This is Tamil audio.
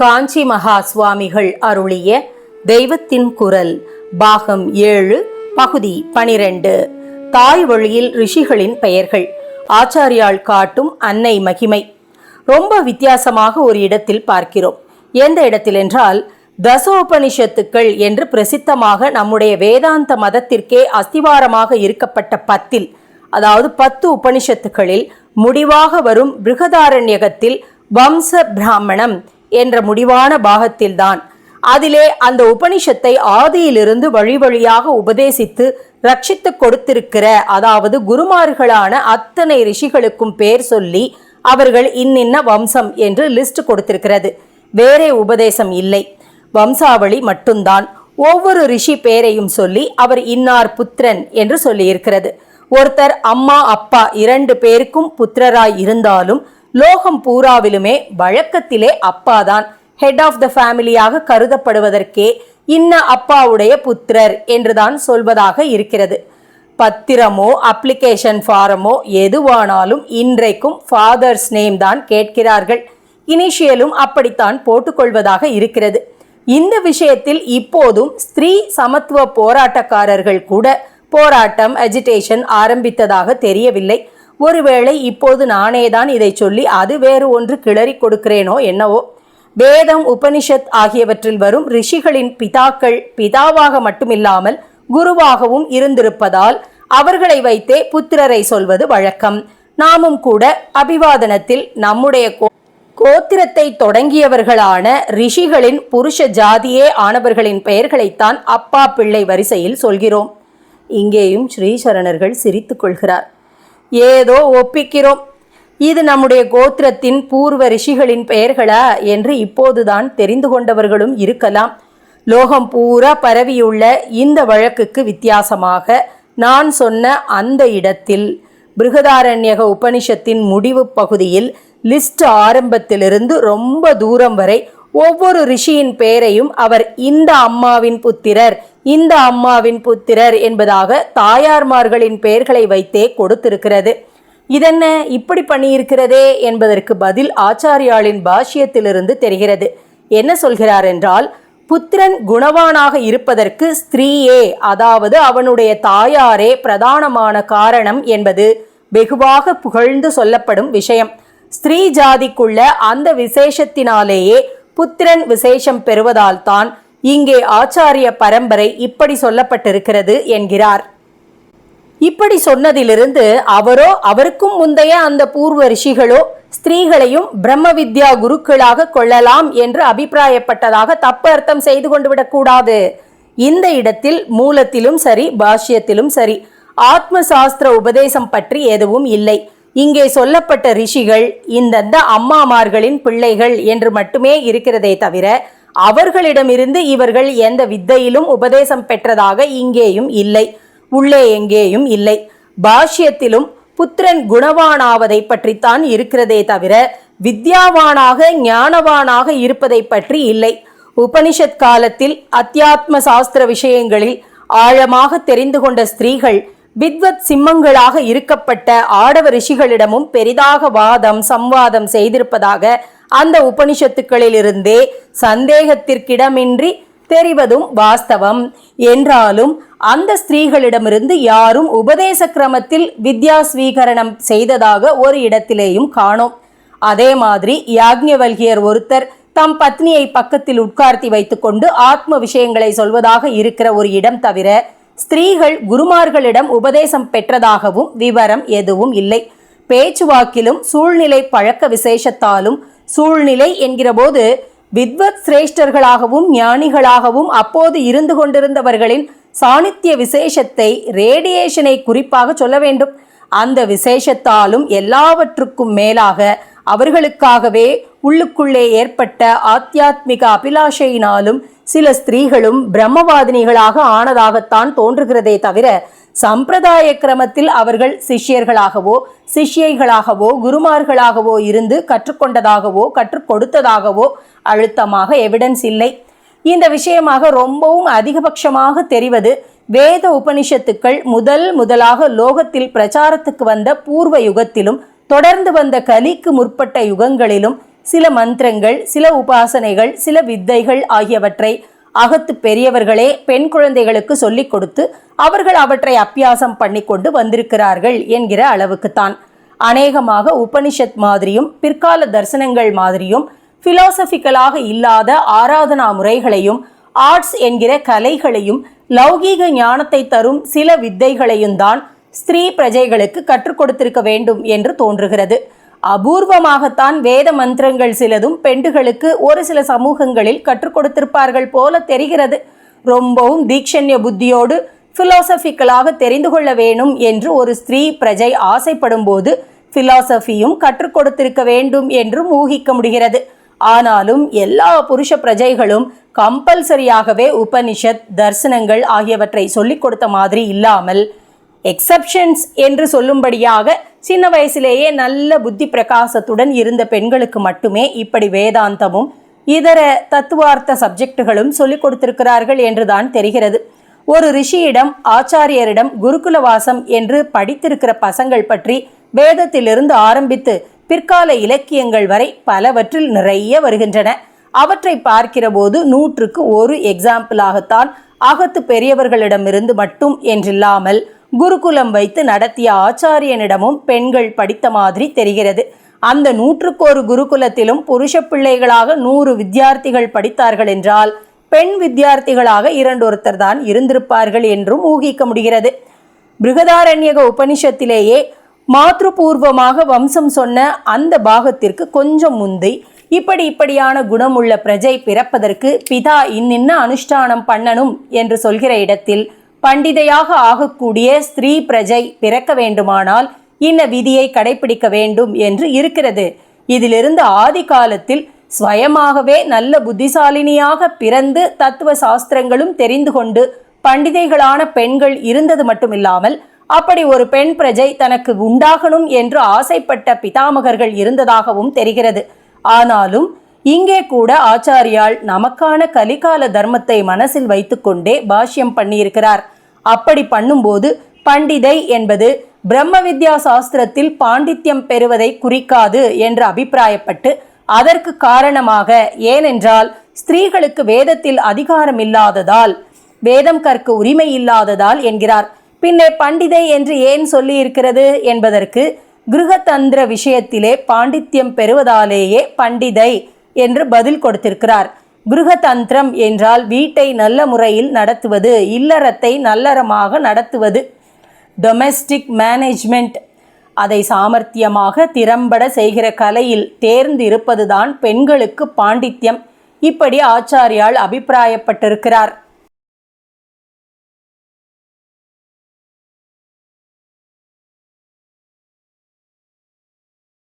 காஞ்சி மகா சுவாமிகள் அருளிய தெய்வத்தின் குரல் பாகம் ஏழு பகுதி பனிரெண்டு. தாய் வழியில் ரிஷிகளின் பெயர்கள். ஆச்சாரியால் காட்டும் அன்னை மகிமை. ரொம்ப வித்தியாசமாக ஒரு இடத்தில் பார்க்கிறோம். எந்த இடத்தில் என்றால் தசோபனிஷத்துக்கள் என்று பிரசித்தமாக நம்முடைய வேதாந்த மதத்திற்கே அஸ்திவாரமாக இருக்கப்பட்ட பத்தில் அதாவது பத்து உபனிஷத்துகளில் முடிவாக வரும் பிருகதாரண்யகத்தில் வம்ச பிராமணம் என்ற முடிவான பாகத்தில்தான். அதிலே அந்த உபனிஷத்தை ஆதியிலிருந்து வழி வழியாக உபதேசித்து ரட்சித்து கொடுத்திருக்கிற அதாவது குருமார்களான அத்தனை ரிஷிகளுக்கும் பேர் சொல்லி அவர்கள் இன்னின்ன வம்சம் என்று லிஸ்ட் கொடுத்திருக்கிறது. வேறே உபதேசம் இல்லை. வம்சாவளி மட்டும்தான். ஒவ்வொரு ரிஷி பேரையும் சொல்லி அவர் இன்னார் புத்திரன் என்று சொல்லியிருக்கிறது. ஒருத்தர் அம்மா அப்பா இரண்டு பேருக்கும் புத்திரராய் இருந்தாலும் லோகம் பூராவிலுமே வழக்கத்திலே அப்பாதான். ஹெட் ஆஃப் த ஃபேமிலியாக கருதப்படுவதற்கே இன்ன அப்பாவுடைய புத்திரர் என்றுதான் சொல்வதாக இருக்கிறது. பத்திரமோ அப்ளிகேஷன் ஃபாரமோ எதுவானாலும் இன்றைக்கும் ஃபாதர்ஸ் நேம் தான் கேட்கிறார்கள். இனிஷியலும் அப்படித்தான் போட்டுக்கொள்வதாக இருக்கிறது. இந்த விஷயத்தில் இப்போதும் ஸ்திரீ சமத்துவ போராட்டக்காரர்கள் கூட போராட்டம் அஜிடேஷன் ஆரம்பித்ததாக தெரியவில்லை. ஒருவேளை இப்போது நானேதான் இதை சொல்லி அது வேறு ஒன்று கிளறி கொடுக்கிறேனோ என்னவோ? வேதம் உபனிஷத் ஆகியவற்றில் வரும் ரிஷிகளின் பிதாக்கள் பிதாவாக மட்டுமில்லாமல் குருவாகவும் இருந்திருப்பதால் அவர்களை வைத்தே புத்திரரை சொல்வது வழக்கம். நாமும் கூட அபிவாதனத்தில் நம்முடைய கோ- கோத்திரத்தை தொடங்கியவர்களான ரிஷிகளின் புருஷ ஜாதியே ஆனவர்களின் பெயர்களைத்தான் அப்பா பிள்ளை வரிசையில் சொல்கிறோம். இங்கேயும் ஸ்ரீசரணர்கள் சிரித்துக் கொள்கிறார். ஏதோ ஒப்பிக்கிறோம். இது நம்முடைய கோத்திரத்தின் பூர்வ ரிஷிகளின் பெயர்களா என்று இப்போதுதான் தெரிந்து கொண்டவர்களும் இருக்கலாம். லோகம் பூரா பரவியுள்ள இந்த வழக்குக்கு வித்தியாசமாக நான் சொன்ன அந்த இடத்தில் பிருகதாரண்யக உபனிஷத்தின் முடிவு பகுதியில் லிஸ்ட் ஆரம்பத்திலிருந்து ரொம்ப தூரம் வரை ஒவ்வொரு ரிஷியின் பெயரையும் அவர் இந்த அம்மாவின் புத்திரர் இந்த அம்மாவின் புத்திரர் என்பதாக தாயார்மார்களின் பெயர்களை வைத்தே கொடுத்திருக்கிறது. இதென்ன இப்படி பண்ணியிருக்கிறதே என்பதற்கு பதில் ஆச்சாரியாளின் பாஷ்யத்திலிருந்து தெரிகிறது. என்ன சொல்கிறார் என்றால் புத்திரன் குணவானாக இருப்பதற்கு ஸ்திரீயே அதாவது அவனுடைய தாயாரே பிரதானமான காரணம் என்பது வெகுவாக புகழ்ந்து சொல்லப்படும் விஷயம். ஸ்திரீ ஜாதிக்குள்ள அந்த விசேஷத்தினாலேயே புத்திரன் விசேஷம் பெறுவதால் தான் இங்கே ஆச்சாரிய பரம்பரை இப்படி சொல்லப்பட்டிருக்கிறது என்கிறார். இப்படி சொன்னதிலிருந்து அவரோ அவருக்கும் முந்தைய அந்த பூர்வ ரிஷிகளோ ஸ்திரீகளையும் பிரம்ம வித்யா குருக்களாக கொள்ளலாம் என்று அபிப்பிராயப்பட்டதாக தப்பு அர்த்தம் செய்து கொண்டு விடக்கூடாது. இந்த இடத்தில் மூலத்திலும் சரி பாஷ்யத்திலும் சரி ஆத்ம சாஸ்திர உபதேசம் பற்றி எதுவும் இல்லை. இங்கே சொல்லப்பட்ட ரிஷிகள் இந்தந்த அம்மாமார்களின் பிள்ளைகள் என்று மட்டுமே இருக்கிறதே தவிர அவர்களிடமிருந்து இவர்கள் எந்த வித்தையிலும் உபதேசம் பெற்றதாக இங்கேயும் இல்லை உள்ளே எங்கேயும் இல்லை. பாஷ்யத்திலும் புத்திரன் குணவானாவதை பற்றித்தான் இருக்கிறதே தவிர வித்யாவானாக ஞானவானாக இருப்பதை பற்றி இல்லை. உபனிஷத் காலத்தில் அத்தியாத்ம சாஸ்திர விஷயங்களில் ஆழமாக தெரிந்து கொண்ட ஸ்திரீகள் வித்வத் சிம்மங்களாக இருக்கப்பட்ட ஆடவ ரிஷிகளிடமும் பெரிதாக வாதம் சம்வாதம் செய்திருப்பதாக அந்த உபனிஷத்துக்களிலிருந்தே சந்தேகத்திற்கிடமின்றி தெரிவதும் வாஸ்தவம். என்றாலும் அந்த ஸ்திரீகளிடமிருந்து யாரும் உபதேச கிரமத்தில் வித்யா ஸ்வீகரணம் செய்ததாக ஒரு இடத்திலேயும் காணோம். அதே மாதிரி யாக்ஞவல்கியர் ஒருத்தர் தம் பத்னியை பக்கத்தில் உட்கார்த்தி வைத்துக்கொண்டு ஆத்ம விஷயங்களை சொல்வதாக இருக்கிற ஒரு இடம் தவிர ஸ்திரீகள் குருமார்களிடம் உபதேசம் பெற்றதாகவும் விவரம் எதுவும் இல்லை. பேச்சுவாக்கிலும் சூழ்நிலை பழக்க விசேஷத்தாலும் சூழ்நிலை என்கிறபோது வித்வத் சிரேஷ்டர்களாகவும் ஞானிகளாகவும் அப்போது இருந்து கொண்டிருந்தவர்களின் சாணித்திய விசேஷத்தை ரேடியேஷனை குறிப்பாக சொல்ல வேண்டும். அந்த விசேஷத்தாலும் எல்லாவற்றுக்கும் மேலாக அவர்களுக்காகவே உள்ளுக்குள்ளே ஏற்பட்ட ஆத்தியாத்மிக அபிலாஷையினாலும் சில ஸ்திரீகளும் பிரம்மவாதினிகளாக ஆனதாகத்தான் தோன்றுகிறதே தவிர சம்பிரதாய கிரமத்தில் அவர்கள் சிஷ்யர்களாகவோ சிஷ்யைகளாகவோ குருமார்களாகவோ இருந்து கற்றுக்கொண்டதாகவோ கற்றுக் கொடுத்ததாகவோ அழுத்தமாக எவிடன்ஸ் இல்லை. இந்த விஷயமாக ரொம்பவும் அதிகபட்சமாக தெரிவது வேத உபனிஷத்துக்கள் முதல் முதலாக லோகத்தில் பிரச்சாரத்துக்கு வந்த பூர்வ யுகத்திலும் தொடர்ந்து வந்த கலிக்கு முற்பட்ட யுகங்களிலும் சில மந்திரங்கள் சில உபாசனைகள் சில வித்தைகள் ஆகியவற்றை அகத்து பெரியவர்களே பெண் குழந்தைகளுக்கு சொல்லிக் கொடுத்து அவர்கள் அவற்றை அப்பியாசம் பண்ணி கொண்டு வந்திருக்கிறார்கள் என்கிற அளவுக்குத்தான். அநேகமாக உபனிஷத் மாதிரியும் பிற்கால தரிசனங்கள் மாதிரியும் பிலாசபிக்கலாக இல்லாத ஆராதனா முறைகளையும் ஆர்ட்ஸ் என்கிற கலைகளையும் லௌகீக ஞானத்தை தரும் சில வித்தைகளையும் தான் ஸ்திரீ பிரஜைகளுக்கு கற்றுக் கொடுத்திருக்க வேண்டும் என்று தோன்றுகிறது. அபூர்வமாகத்தான் வேத மந்திரங்கள் சிலதும் பெண்டுகளுக்கு ஒரு சில சமூகங்களில் கற்றுக் கொடுத்திருப்பார்கள் போல தெரிகிறது. ரொம்பவும் தீக்ஷண்ய புத்தியோடு பிலாசபிக்கலாக தெரிந்து கொள்ள வேணும் என்று ஒரு ஸ்திரீ பிரஜை ஆசைப்படும் போது பிலாசபியும் கற்றுக் கொடுத்திருக்க வேண்டும் என்றும் ஊகிக்க முடிகிறது. ஆனாலும் எல்லா புருஷ பிரஜைகளும் கம்பல்சரியாகவே உபனிஷத் தர்சனங்கள் ஆகியவற்றை சொல்லிக் கொடுத்த மாதிரி இல்லாமல் எக்ஸப்ஷன்ஸ் என்று சொல்லும்படியாக சின்ன வயசிலேயே நல்ல புத்தி பிரகாசத்துடன் இருந்த பெண்களுக்கு மட்டுமே இப்படி வேதாந்தமும் இதர தத்துவார்த்த சப்ஜெக்டுகளும் சொல்லிக் கொடுத்திருக்கிறார்கள் என்றுதான் தெரிகிறது. ஒரு ரிஷியிடம் ஆச்சாரியரிடம் குருகுலவாசம் என்று படித்திருக்கிற பசங்கள் பற்றி வேதத்திலிருந்து ஆரம்பித்து பிற்கால இலக்கியங்கள் வரை பலவற்றில் நிறைய வருகின்றன. அவற்றை பார்க்கிற போது நூற்றுக்கு ஒரு எக்ஸாம்பிளாகத்தான் அகத்து பெரியவர்களிடமிருந்து மட்டும் என்றில்லாமல் குருகுலம் வைத்து நடத்திய ஆச்சாரியனிடமும் பெண்கள் படித்த மாதிரி தெரிகிறது. அந்த நூற்றுக்கொரு குருகுலத்திலும் புருஷ பிள்ளைகளாக நூறு வித்தியார்த்திகள் படித்தார்கள் என்றால் பெண் வித்தியார்த்திகளாக இரண்டொருத்தர் தான் இருந்திருப்பார்கள் என்றும் ஊகிக்க முடிகிறது. பிருகதாரண்யக உபனிஷத்திலேயே மாத்ருபூர்வமாக வம்சம் சொன்ன அந்த பாகத்திற்கு கொஞ்சம் முந்தி இப்படி இப்படியான குணமுள்ள பிரஜை பிறப்பதற்கு பிதா இன்னின்ன அனுஷ்டானம் பண்ணணும் என்று சொல்கிற இடத்தில் பண்டிதையாக ஆகக்கூடிய ஸ்திரீ பிரஜை பிறக்க வேண்டுமானால் இன்ன விதியை கடைபிடிக்க வேண்டும் என்று இருக்கிறது. இதிலிருந்து ஆதி காலத்தில் ஸ்வயமாகவே நல்ல புத்திசாலினியாக பிறந்து தத்துவ சாஸ்திரங்களும் தெரிந்து கொண்டு பண்டிதைகளான பெண்கள் இருந்தது மட்டுமில்லாமல் அப்படி ஒரு பெண் பிரஜை தனக்கு உண்டாகணும் என்று ஆசைப்பட்ட பிதாமகர்கள் இருந்ததாகவும் தெரிகிறது. ஆனாலும் இங்கே கூட ஆச்சாரியால் நமக்கான கலிகால தர்மத்தை மனசில் வைத்துக்கொண்டே பாஷ்யம் பண்ணியிருக்கிறார். அப்படி பண்ணும்போது பண்டிதை என்பது பிரம்ம வித்யா சாஸ்திரத்தில் பாண்டித்யம் பெறுவதை குறிக்காது என்று அபிப்பிராயப்பட்டு அதற்கு காரணமாக ஏனென்றால் ஸ்திரீகளுக்கு வேதத்தில் அதிகாரம் இல்லாததால் வேதம் கற்க உரிமை இல்லாததால் என்கிறார். பின்னே பண்டிதை என்று ஏன் சொல்லியிருக்கிறது என்பதற்கு கிருகதந்திர விஷயத்திலே பாண்டித்யம் பெறுவதாலேயே பண்டிதை என்று பதில் கொடுத்திருக்கிறார். கிருகதந்திரம் என்றால் வீட்டை நல்ல முறையில் நடத்துவது இல்லறத்தை நல்லறமாக நடத்துவது. டொமெஸ்டிக் மேனேஜ்மெண்ட் அதை சாமர்த்தியமாக திறம்பட செய்கிற கலையில் தேர்ந்து இருப்பதுதான் பெண்களுக்கு பாண்டித்யம். இப்படி ஆச்சாரியால் அபிப்பிராயப்பட்டிருக்கிறார்.